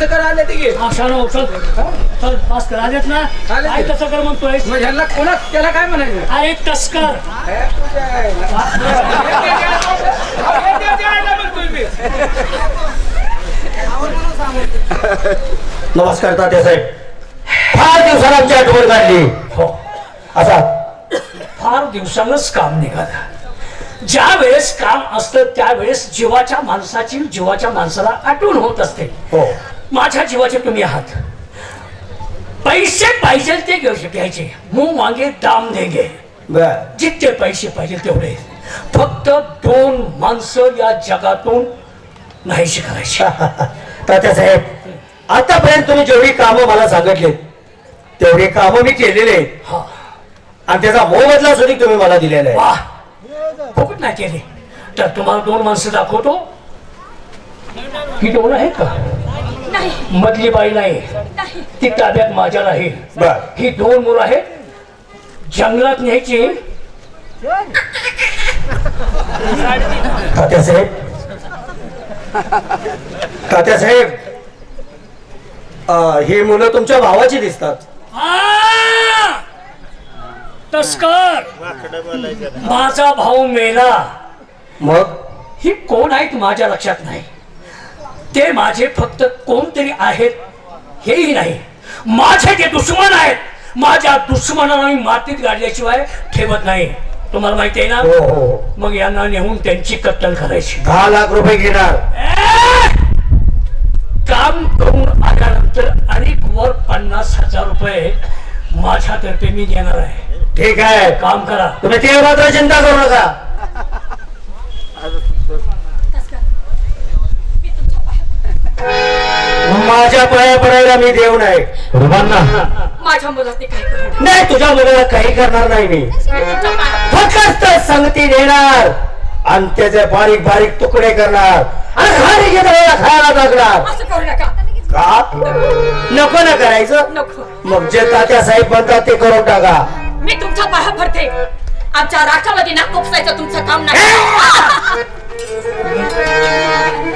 तसं करा आले ते चल चल पास करा. देत ना? आले. काय. तसं कर म्हणतोय मग ह्याला कोणा त्याला काय म्हणायचं? अरे तस्कर. हे तुझ्या आईला. हे तुझ्या आईला. नमस्कार तात्या साहेब. फार दिवसाला आमची आठवण काढली. हो. असा. फार दिवसानच काम निघालं. ज्या वेळेस काम असतं त्यावेळेस जीवाच्या माणसाची जीवाच्या माणसाला आठवण होत असते. हो. माझ्या जीवाचे तुम्ही आहात. पैसे पाहिजे ते घेऊ घ्यायचे. मुंग मागे दाम देंगे. जितके पैसे पाहिजे तेवढे. फक्त दोन माणसं या जगातून नाहीशी करायची. तात्या साहेब आतापर्यंत तुम्ही जेवढी कामं मला सांगितलीत तेवढी कामं मी केलेली आणि त्याचा मोबदला सुद्धा तुम्ही मला दिलेला आहे. फुकट नाही केले. तर तुम्हाला दोन माणसं दाखवतो. ही दोन आहेत का? नाही मधली बाई नाही. ती ताब्यात माझ्या नाही. बर. ही दोन मुलं आहेत. जंगलात न्यायची. तात्या साहेब. तात्या साहेब. अं, ही मुलं तुमच्या भावाची दिसतात! तस्कर. माझा भाऊ मेला. मग? ही कोण आहेत माझ्या लक्षात नाही. ते माझे फक्त कोणतरी आहेत हेही नाही. माझे ते दुश्मन आहेत माझ्या दुश्मनाला मी मातीत गाडल्याशिवाय ठेवत नाही. तुम्हाला माहिती आहे ना? हो हो हो. मग यांना नेऊन त्यांची कत्तल करायची. दहा लाख रुपये घेणार! काम करून आल्यानंतर अनेक वर पन्नास हजार रुपये माझ्यातर्फे मी देणार आहे. ठीक आहे. काम करा. तुम्ही ते मात्र चिंता करू नका तस्कर मी तुमच्या पाया माझ्या पाया पडायला मी देव नाही. रुबांना. माझ्या मुलाने काय करू? नाही तुझ्या मुलाला काही करणार नाही मी. मी तुमच्या पाया फक्त संगती देणार. आणि त्याचे बारीक बारीक तुकडे करणार. आणि घरी गेल्यावर खायला टाकणार. असं करू नका. का? नको ना करायचं? नको. मग जे तात्या साहेब म्हणतात ते करून टाका. मी तुमच्या पाया पडते आमच्या राष्ट्रामध्ये नाक उपसायचं तुमचं काम नाही.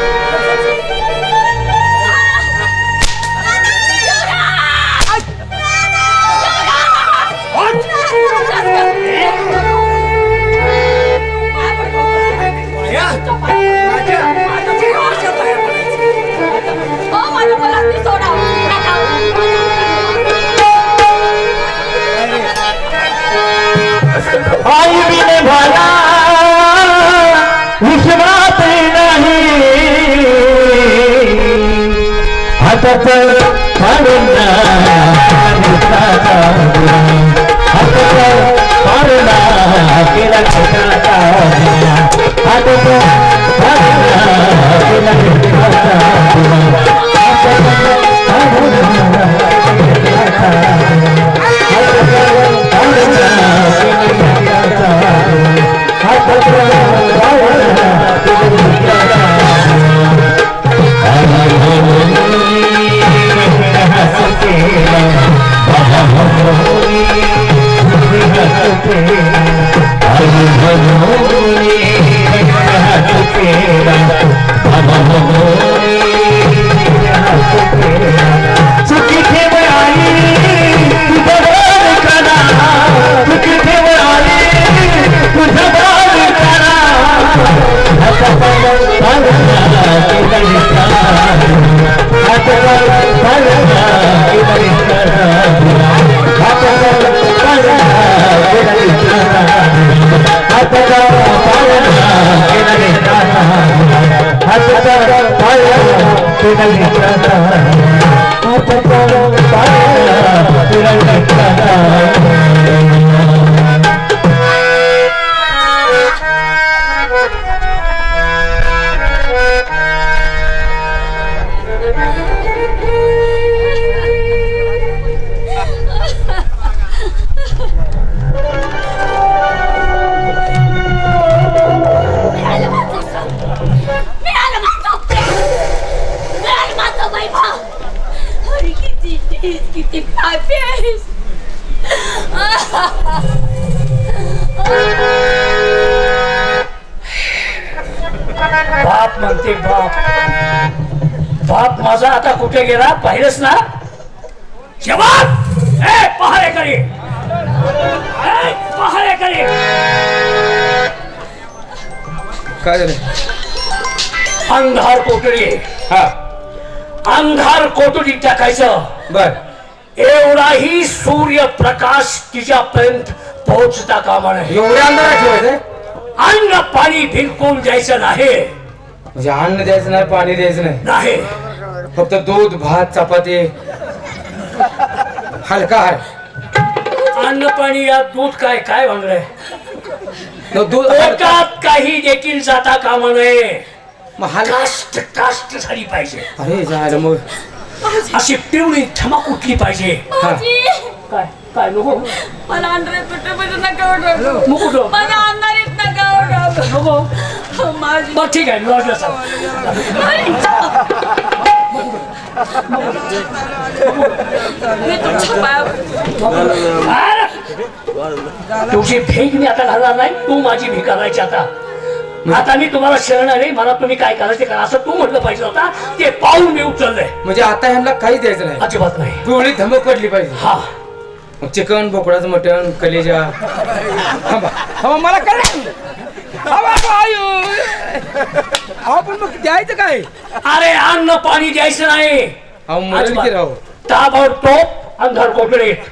म्हणते बाप बाप माझा आता कुठे गेला? पाहिलंस ना? जवान ए पहारेकरी ए पहारेकरी काय अंधार कोठडी. हा. अंधार कोठडी टाकायचं. बर. एवढाही सूर्यप्रकाश तिच्यापर्यंत पोहोचता कामा नये. एवढ्या अंधारात ठेवायचंय? अन्न पाणी बिलकुल द्यायचं नाही. म्हणजे अन्न द्यायचं नाही पाणी द्यायचं नाही. नाही. फक्त दूध भात चपाती. हलका हाय अन्न पाणी या दूध काय काय भांगडय न दूध पोटात काही देखील जाता कामा नये. मग हलका कास्ट कास्ट झाली पाहिजे. अरे जायला मग. अशी पिवळी ठमक उठली पाहिजे. भाऊजी काय काय नको. मला अंधारात कुठं नका. मग मला अंधारात नका उडवू. नको. मग ठीक आहे पाया तुझी भीक मी आता घालणार नाही तू माझी भीक घालायची आता. आता मी तुम्हाला शरण नाही मला तुम्ही काय करायचे करा. असं तू म्हटलं पाहिजे होता ते पाहून मी उचललंय. म्हणजे आता ह्यांना काहीच द्यायचं नाही. अजिबात नाही. पिवळी धमक पडली पाहिजे. हा. मग चिकन बोकडाचं मटण कलेजा. मला काय अहो पण मग द्यायचं काय? अरे अन्न पाणी द्यायचं नाही. अहो की राहू. ताबडतोब अंधार कोठडीत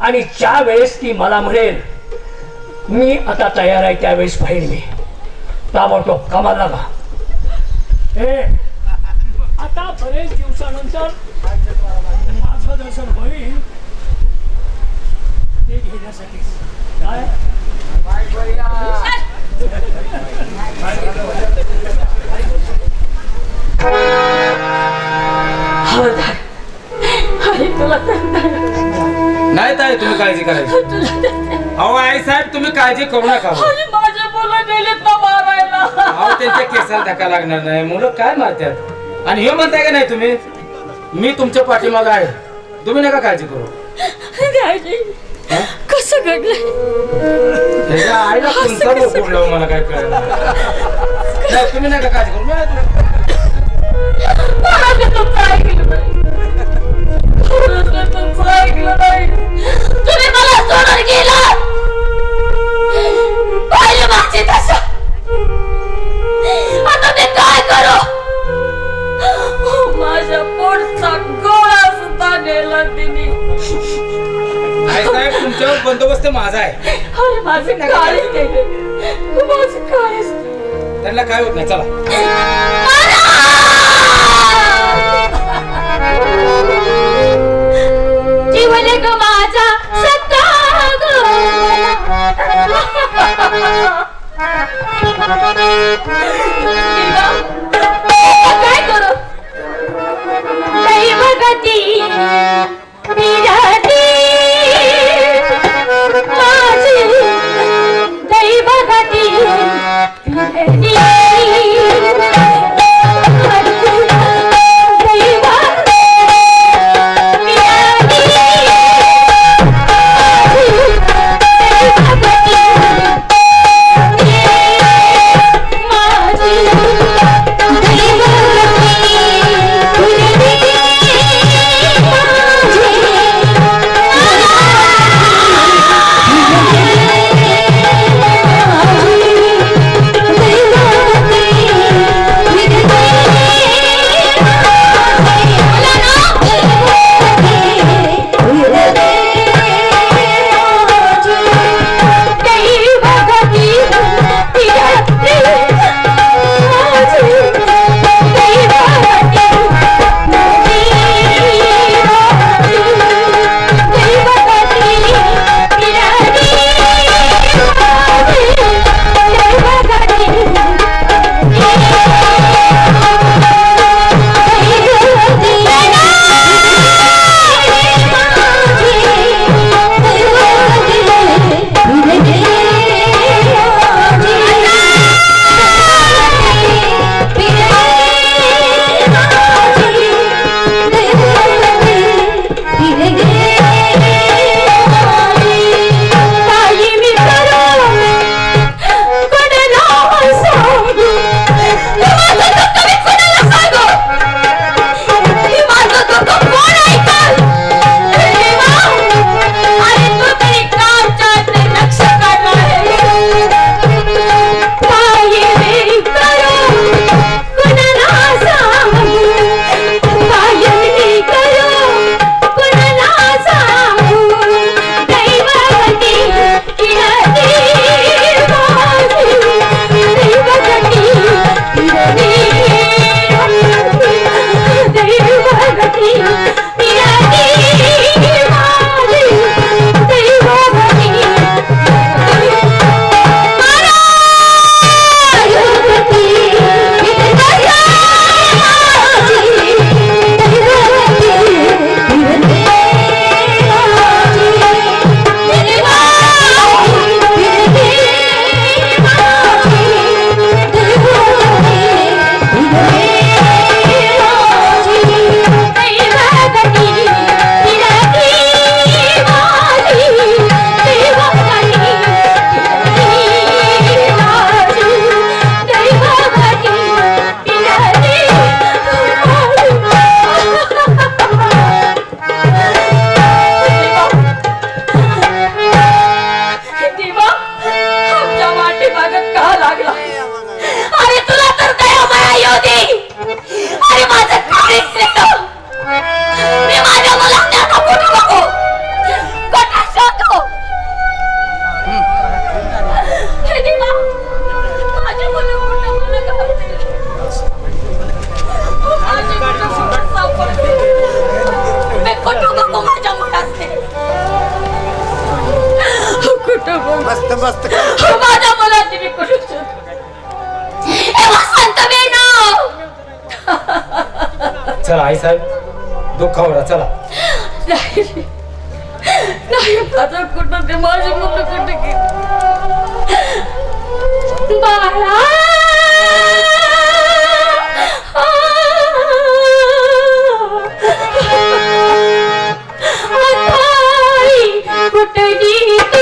आणि ज्या वेळेस ती मला म्हणेल मी आता तयार आहे त्यावेळेस पाहिजे मी. ताबडतोब कामाला लागा. ए आता बरेच दिवसानंतर माझं दर्शन होईल. ते घेण्यासाठी. काय हवलदार आई तुला सांगणार नाही ताई तुम्ही काळजी करायची. अहो आई साहेब तुम्ही काळजी करू नका. आणि माझ्या मुलं गेलेत ना मारायला. अहो त्यांच्या केसाला धक्का लागणार नाही. मुलं काय मारतात? आणि हे म्हणताय का नाही तुम्ही? मी तुमच्या पाठीमाग आहे. तुम्ही नका काळजी करू. कसं ह्याच्या आईला कोणता मला काय कळलं नाही तुम्ही नका काळजी करू. मी आहे तुमचं ऐकलं नाही कोणाचं तुमचं ऐकलं नाही तुम्ही मला सोडून गेला पाहिलं मागचे तसं आता मी काय करू? माझ्या पोटचा गोळा सुद्धा नेला तिने. आई साहेब तुमच्यावर बंदोबस्त माझा आहे. अरे माझे काळीच गेले माझे काळीच त्यांना काय होत नाही चला. जीवन ग माझा सत्ता ग. काय करू? दैव गती विरहती नाही माझं कुठं ते माझी मुलं कुठे गेली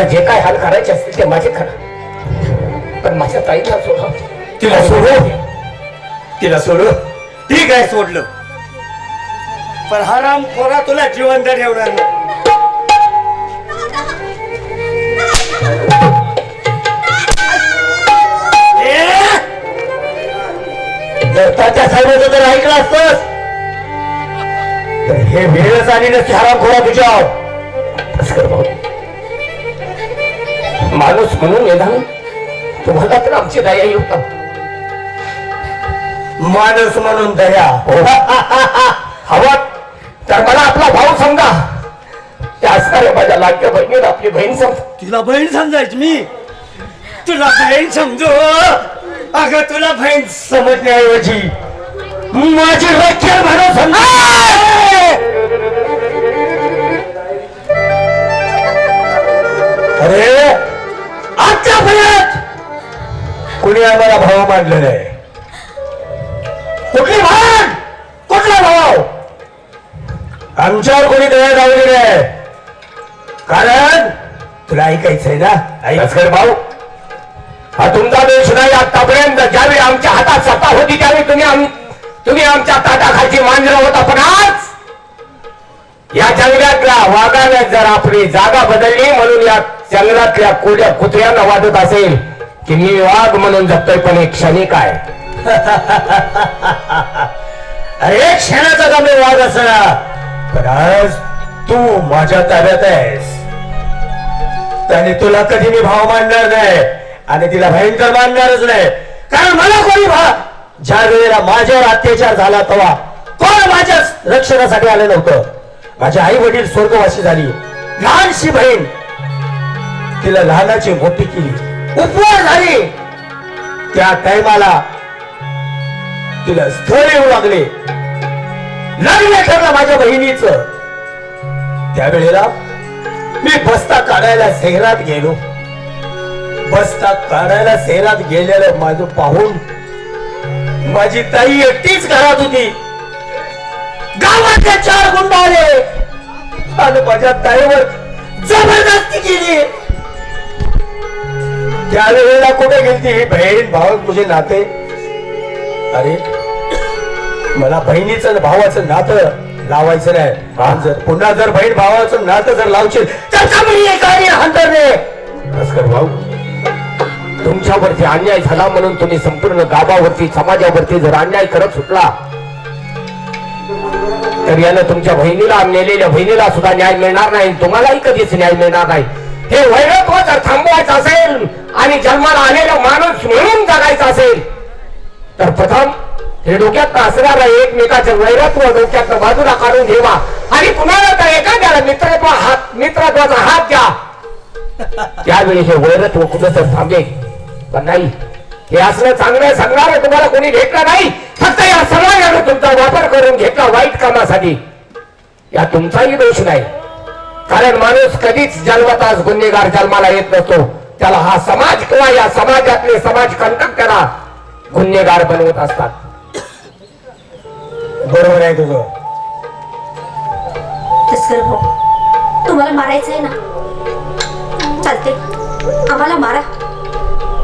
तुम्हाला जे काय हाल करायचे असतील ते माझे करा. पण माझ्या ताईला सोडा. तिला सोडू? तिला सोडू? ठीक आहे सोडलं. पण हराम खोरा तुला जिवंत ठेवणार नाही. जर तात्या साहेबांचं जर ऐकलं असतंस तर हे वेळच आली नसती हरामखोरा तुझ्यावर. भास्कर भाऊ माणूस म्हणून येणार तुम्हाला तर आमची दया येऊ का माणूस म्हणून दया. हवा. तर मला आपला भाऊ समजा. त्या असणाऱ्या माझ्या लाडक्या बहिणीला आपली बहीण समजा. तुला बहीण समजायची मी. तुला बहीण समजू? अगं तुला बहीण समजण्याऐवजी माझी रक्षण म्हणून समजा. कुणी आम्हाला भाव मानलेला आहे? कुठली भाग कुठला भाव? आमच्यावर कोणी दया लावली आहे. कारण तुला ऐकायचंय ना? ऐक. भाऊ हा तुमचा देश नाही आतापर्यंत ज्यावेळी आमच्या हातात सत्ता होती त्यावेळी तुम्ही आम- तुम्ही आमच्या ताटाखालची मांजरा होता पण आज? या जंगलातल्या वाघाने जर आपली जागा बदलली म्हणून या जंगलातल्या कोड्या कुत्र्यांना वाटत असेल. की मी वाघ म्हणून जगतोय पण एक क्षणिक आहे अरे क्षणाचा का मी वाघ असला पण आज तू माझ्या ताब्यात आहेस. त्याने तुला कधी मी भाव मानणार नाही आणि तिला भयंकर मानणारच नाही. कारण मला कोणी भा ज्या वेळेला माझ्यावर अत्याचार झाला तेव्हा कोण माझ्या रक्षणासाठी आलं नव्हतं? माझे आई वडील स्वर्गवासी झाली. लहानशी बहीण. तिला लहानाची मोठी केली. उपवास झाली. त्या टायमाला तिला स्थळ येऊ लागले. लग्न ठरलं माझ्या बहिणीच. त्यावेळेला मी बस्ता काढायला शहरात गेलो. बस्ता काढायला शहरात गेलेलं माझं पाहून माझी ताई एकटीच घरात होती. गावातले चार गुंड आले आणि माझ्या ताईवर जबरदस्ती केली. त्यावेळेला कुठे गेलती? ही बहीण भाव तुझे नाते? अरे मला बहिणीचं भावाचं नातं लावायचं नाही. जर पुन्हा जर बहीण भावाचं नातं जर लावशील तर भाऊ. तुमच्यावरती अन्याय झाला म्हणून तुम्ही संपूर्ण गावावरती समाजावरती जर अन्याय करत सुटला तर यानं तुमच्या बहिणीला नेलेल्या बहिणीला सुद्धा न्याय मिळणार नाही. तुम्हालाही कधीच न्याय मिळणार नाही. हे वैरत्व जर थांबवायचं असेल आणि जन्माला आलेला माणूस म्हणून जगायचा असेल तर प्रथम हे डोक्यात असणारा एकमेकाचे वैरत्व डोक्यात बाजूला काढून ठेवा. आणि कुणाला तर एखाद्याला मित्रत्व हात मित्रत्वाचा हात द्या. त्यावेळी हे वैरत्व कुठं तर थांबेल. पण नाही हे असलं चांगलं सांगणार तुम्हाला कोणी भेटलं नाही. फक्त या समाजाने तुमचा वापर करून घेतला वाईट कामासाठी. या तुमचाही दोष नाही. कारण माणूस कधीच जन्मताच गुन्हेगार जन्माला येत नसतो. त्याला हा समाज किंवा या समाजातले समाज कंटक त्याला गुन्हेगार बनवत असतात. बरोबर आहे तुझं. तस्कर भाऊ. तुम्हाला मारायचं आहे ना? चालते आम्हाला मारा.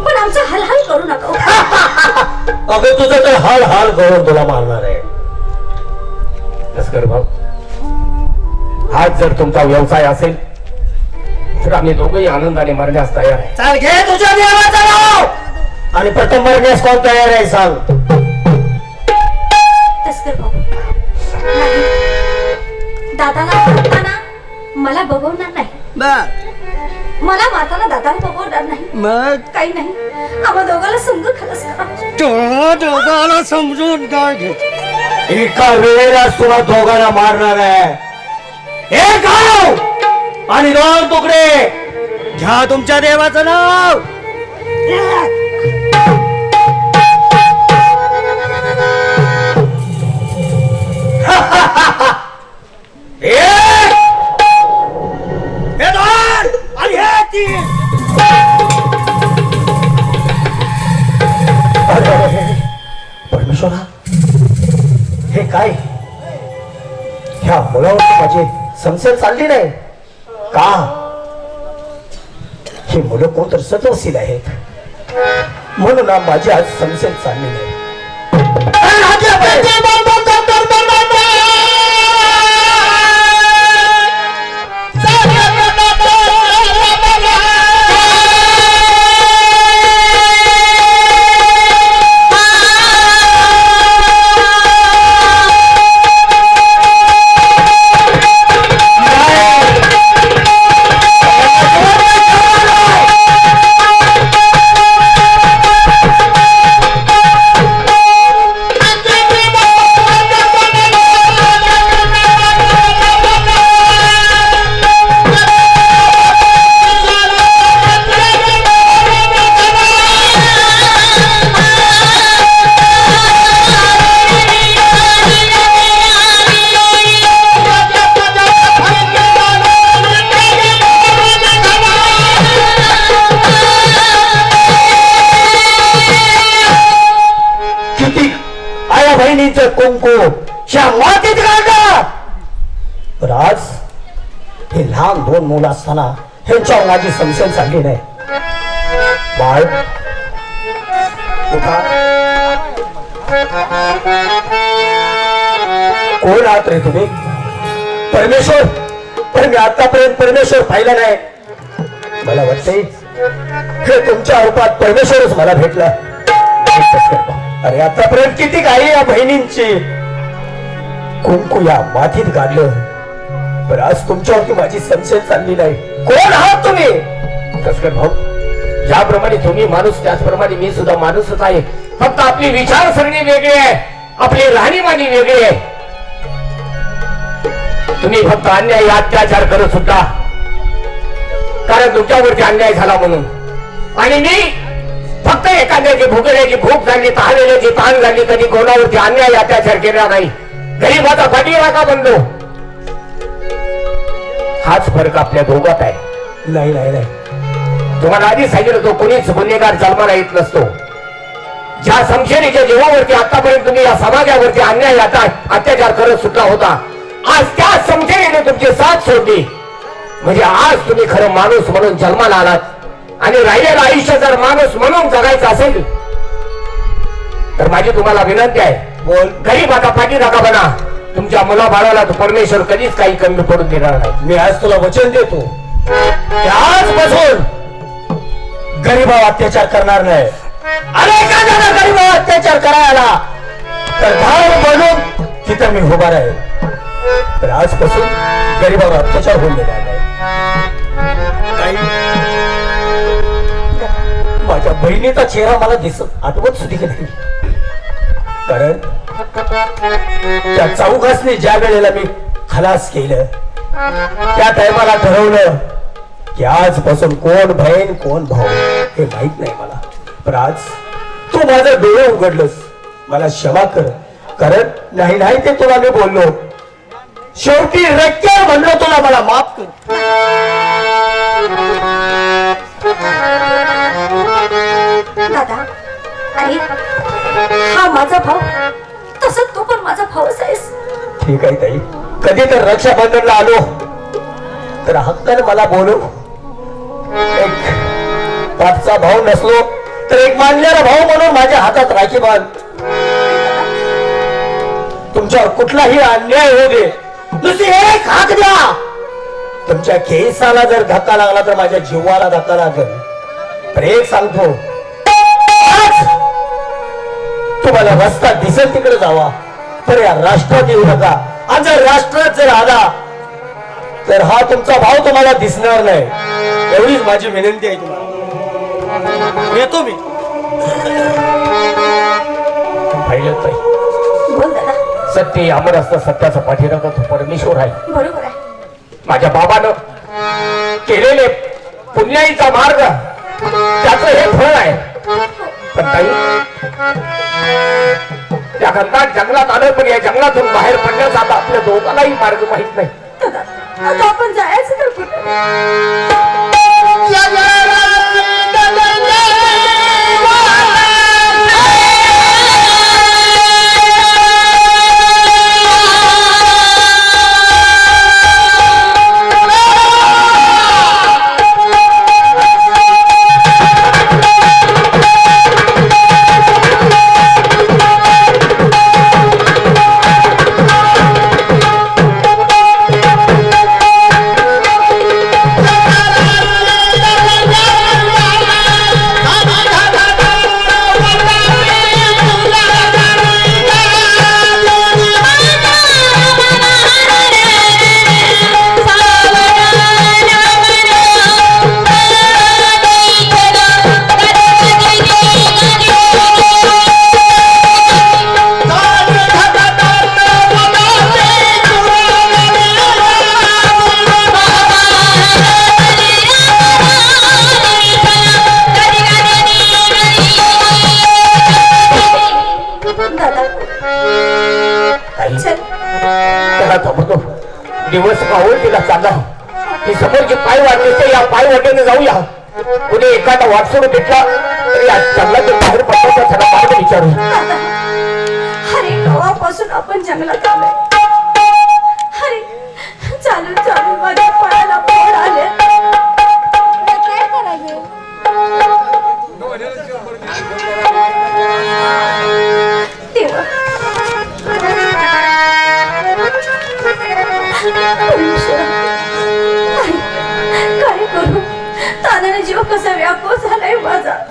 पण आमचा हलहल करू नका हो. अगं तुझं तर हाल हाल करून तुला मारणार आहे. लष्कर भाऊ. हाच जर तुमचा व्यवसाय असेल तर आम्ही दोघंही आनंदाने मरण्यास तयार आहे. चाल घे तुझ्या देवाचं नाव आणि प्रथम मरण्यास कोण तयार आहे सांग? तस्कर भाऊ नाही. दादाला मारताना मला बघवणार नाही. मला मारताना दादाला बघवणार नाही. मग? काही नाही. आम्हा दोघाला समजून खलस करा तुला दोघाला समजून काय घे? एका वेळेला तुला दोघांना मारणार आहे. एक गाव आणि दोन तुकडे. घ्या तुमच्या देवाचं नाव. हे. आणि परमेश्वरा हे काय? ह्या मुलावर माझी संशय चालली नाही. का? ही मुलं कोणतर सदवशील आहेत? म्हणून माझी आज संशय चालली नाही मुलं असताना ह्यांच्यावर माझी संशय चालली नाही बाळ उठा. कोण आहात रे तुम्ही? परमेश्वर पण मी आतापर्यंत परमेश्वर पाहिला नाही. मला वाटते हे तुमच्या रूपात परमेश्वरच मला भेटला. अरे आतापर्यंत किती काही या बहिणींची? कुंकू या मातीत गाडलं. पण आज तुमच्यावरती माझी संशय चालली नाही. कोण आहात तुम्ही? कसकर भाऊ ज्याप्रमाणे तुम्ही माणूस त्याचप्रमाणे मी सुद्धा माणूसच आहे. फक्त आपली विचारसरणी वेगळी आहे. आपली राहणीमानी वेगळी आहे. तुम्ही फक्त अन्याय अत्याचार करत सुद्धा. कारण तुमच्यावरती अन्याय झाला म्हणून. आणि मी फक्त एखाद्याची भुकण्याची भूक झाली तहानण्याची ताण झाली कधी कोणावरती अन्याय अत्याचार केला नाही. गरीबाचा पाठीराखा बनलो. हाच फरक आपल्या दोघात आहे. नाही नाही नाही. तुम्हाला आधी सांगितलं तो कोणीच गुन्हेगार जन्माला येत नसतो. ज्या संशयीच्या जीवावरती आतापर्यंत तुम्ही या समाजावरती अन्याय आता अत्याचार करत सुद्धा होता आज त्या संशयीने तुमची साथ सोडली. म्हणजे आज तुम्ही खरं माणूस म्हणून जन्माला आलात. आणि राहिलेलं आयुष्य जर माणूस म्हणून जगायचं असेल तर माझी तुम्हाला विनंती आहे बोल. गरीब आता पाठी नका बना. तुमच्या मुलाबाळाला तो परमेश्वर कधीच काही कमी पडून देणार नाही. मी आज तुला वचन देतो आजपासून गरीबा अत्याचार करणार नाही. आणि एखाद्याला अत्याचार करायला तर धाव बनून तिथं मी उभा राहील. तर आजपासून गरीबावर अत्याचार होऊन देणार नाही. माझ्या बहिणीचा चेहरा मला दिसत आठवत सुधी नाही. कारण त्या चौघासने ज्या वेळेला मी खलास केलं त्या टायमाला ठरवलं की आजपासून कोण बहीण कोण भाऊ हे माहीत नाही मला. पण आज तू माझं डोळे उघडलंस. मला क्षमा कर. कारण नाही नाही ते तुला मी बोललो. शेवटी रक्क्या म्हणलो तुला मला माफ कर. दादा अरे हा माझा भाऊ तसं तू पण माझा भाऊच आहेस. ठीक आहे ताई. कधी तर रक्षाबंधनला आलो. तर हक्काने मला बोलू एक पाठचा भाऊ नसलो तर एक मानलेला भाऊ म्हणून माझ्या हातात राखी बांध. तुमच्यावर कुठलाही अन्याय होऊ दे. नुसती एक हाक द्या. तुमच्या केसाला जर धक्का लागला तर माझ्या जीवाला धक्का लागेल. तर एक सांगतो. तुम्हाला रस्ता दिसेल तिकडे जावा. तर या राष्ट्रात येऊ नका. आणि जर राष्ट्रात जर आला तर हा तुमचा भाव तुम्हाला दिसणार नाही. एवढीच माझी विनंती आहे तुम्हाला. येतो मी. सत्य अमर असतं सत्याचा पाठीराखा तो परमेश्वर आहे. बरोबर आहे. माझ्या बाबानं केलेले पुण्याईचा मार्ग त्याचं हे फळ आहे. पण ताई त्या घनदाट जंगलात आलं पण या जंगलातून बाहेर पडण्याचा आता आपल्या दोघांनाही मार्ग माहीत नाही. आपण जायचं तर कुठे?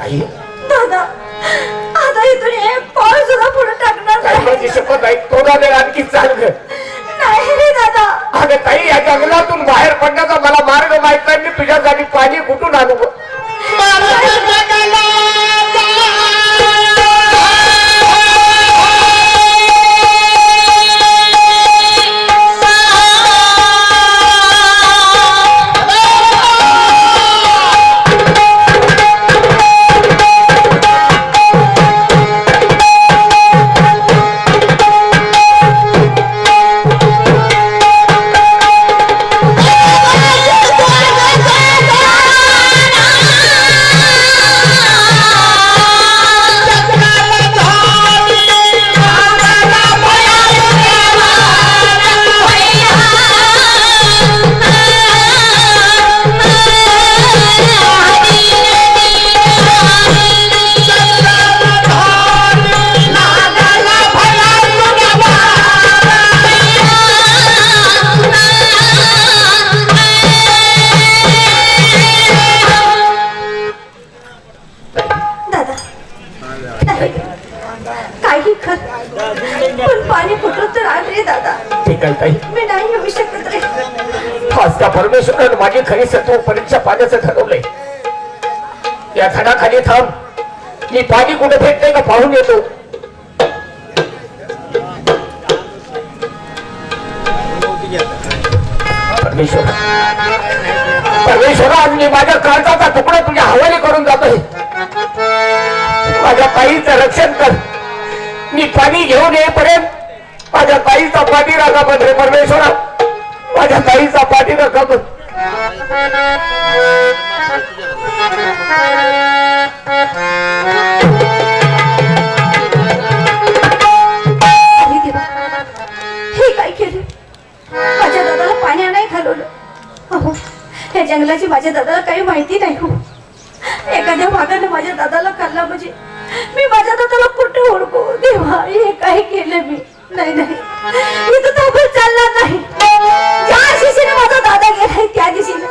ताई दादा आता इथून एक पाऊल सुद्धा पुढे टाकणार नाही. माझी शपथ आहे थोडा वेळ आणखी चाल ग नाही रे दादा. अगं ताई या जंगलातून बाहेर पडण्याचा मला मार्ग माहीत नाही मी तुझ्यासाठी पाणी कुठून आणू? ग? दादा परमेश्वरानं तू परीक्षा पाण्याचं ठरवलंय. या झाडाखाली थांब. मी पाणी कुठे भेटतंय का पाहून येतो. परमेश्वर. परमेश्वर आज मी माझ्या काळजाचा तुकडा तुझ्या हवाली करून जातोय. माझ्या ताईचं रक्षण कर. मी पाणी घेऊन येईपर्यंत माझ्या ताईचा पाठी राखा रे परमेश्वरा माझ्या ताईचा पाठी राखा माझ्या दादाला पाणी आणाय घालवलं. अहो या जंगलाची माझ्या दादाला काही माहिती नाही हो. एखाद्या भागाने माझ्या दादाला खाल्ला म्हणजे मी माझ्या दादाला कुठे ओळखू? देवा हे काय केलं मी? नाही नाही. मी तर चालणार नाही. ज्या दिशेने माझा दादा गेलाय त्या दिशेने.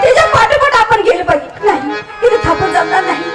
त्याच्या पाठोपाठ आपण गेलं पाहिजे. नाही इथं थापून चालणार नाही.